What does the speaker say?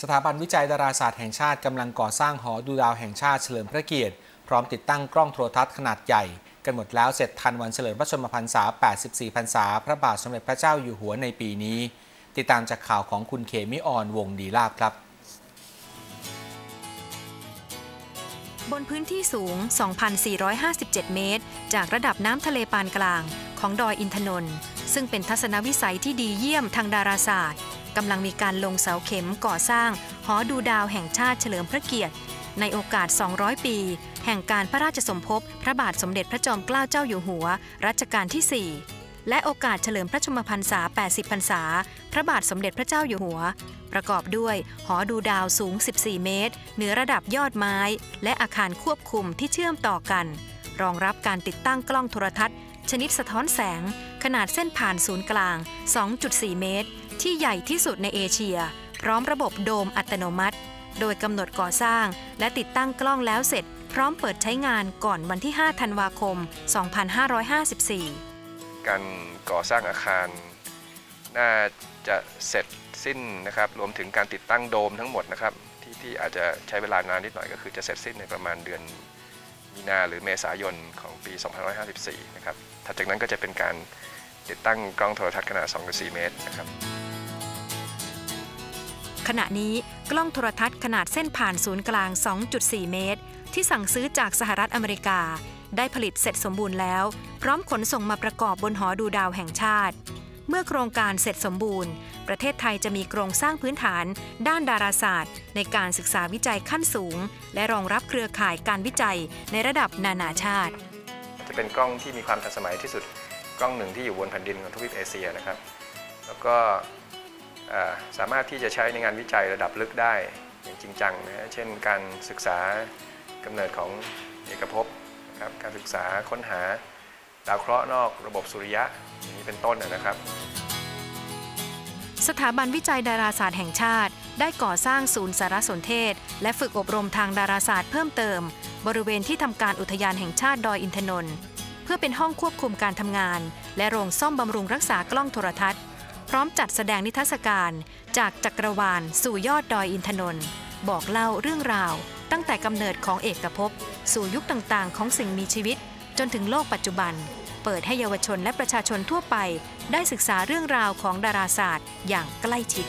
สถาบันวิจัยดาราศาสตร์แห่งชาติกำลังก่อสร้างหอดูดาวแห่งชาติเฉลิมพระเกียรติ พร้อมติดตั้งกล้องโทรทัศน์ขนาดใหญ่ กันหมดแล้วเสร็จทันวันเฉลิมพระชนมพรรษา 84 พรรษา พระบาทสมเด็จพระเจ้าอยู่หัวในปีนี้ ติดตามจากข่าวของคุณเคมิออนวงดีลาบครับ บนพื้นที่สูง 2,457 เมตร จากระดับน้ำทะเลปานกลาง ของดอยอินทนนท์ซึ่งเป็นทัศนวิสัยที่ดีเยี่ยมทางดาราศาสตร์ กำลังมีการลงเสาเข็มก่อสร้าง หอดูดาวแห่งชาติเฉลิมพระเกียรติ ในโอกาส 200 ปี แห่งการพระราชสมภพพระบาทสมเด็จพระจอมเกล้าเจ้าอยู่หัว รัชกาลที่ 4 และโอกาสเฉลิมพระชมพรรษา 80 พรรษา พระบาทสมเด็จพระเจ้าอยู่หัว ประกอบด้วย หอดูดาวสูง 14 เมตร เหนือระดับยอดไม้ และอาคารควบคุมที่เชื่อมต่อกัน รองรับการติดตั้งกล้องโทรทัศน์ ชนิดสะท้อนแสง ขนาดเส้นผ่านศูนย์กลาง 2.4 เมตร ที่ใหญ่ที่สุดในเอเชีย พร้อมระบบโดมอัตโนมัติ โดยกำหนดก่อสร้างและติดตั้งกล้องแล้วเสร็จ พร้อมเปิดใช้งานก่อนวันที่ 5 ธันวาคม 2554 การก่อสร้างอาคาร น่าจะเสร็จสิ้นนะครับ รวมถึงการติดตั้งโดมทั้งหมดนะครับที่ที่อาจจะใช้เวลานานนิดหน่อยก็คือจะเสร็จสิ้นในประมาณเดือนมีนาหรือเมษายนของปี 2554 นะครับ ถัดจากนั้นก็จะเป็นการติดตั้งกล้องโทรทัศน์ขนาด 2-4 เมตรนะครับ ขณะนี้กล้องโทรทัศน์ขนาดเส้นผ่านศูนย์กลาง 2.4 เมตร ที่สั่งซื้อจากสหรัฐอเมริกา ได้ผลิตเสร็จสมบูรณ์แล้ว พร้อมขนส่งมาประกอบบนหอดูดาวแห่งชาติ เมื่อโครงการเสร็จสมบูรณ์ ประเทศไทยจะมีโครงสร้างพื้นฐาน ด้านดาราศาสตร์ ในการศึกษาวิจัยขั้นสูง และรองรับเครือข่ายการวิจัยในระดับนานาชาติ จะเป็นกล้องที่มีความทันสมัยที่สุด กล้องหนึ่งที่อยู่บนแผ่นดินของทวีปเอเชียนะครับ แล้วก็ สามารถที่จะใช้ในงานวิจัยระดับลึกได้อย่างจริงจังนะเช่น การศึกษากำเนิดของเอกภพครับการศึกษาค้นหาดาวเคราะห์นอกระบบสุริยะอย่างนี้เป็นต้นนะครับ สถาบันวิจัยดาราศาสตร์แห่งชาติ ได้ก่อสร้างศูนย์สารสนเทศ และฝึกอบรมทางดาราศาสตร์เพิ่มเติม บริเวณที่ทำการอุทยานแห่งชาติดอยอินทนนท์เพื่อเป็นห้องควบคุมการทำงาน และโรงซ่อมบำรุงรักษากล้องโทรทัศน์ ร้อมจัดแสดงนิทรรศการ จากจักรวาลสู่ยอดดอยอินทนนท์บอกเล่าเรื่องราว ตั้งแต่กำเนิดของเอกภพ สู่ยุคต่างๆ ของสิ่งมีชีวิต จนถึงโลกปัจจุบัน เปิดให้เยาวชนและประชาชนทั่วไป ได้ศึกษาเรื่องราวของดาราศาสตร์อย่างใกล้ชิด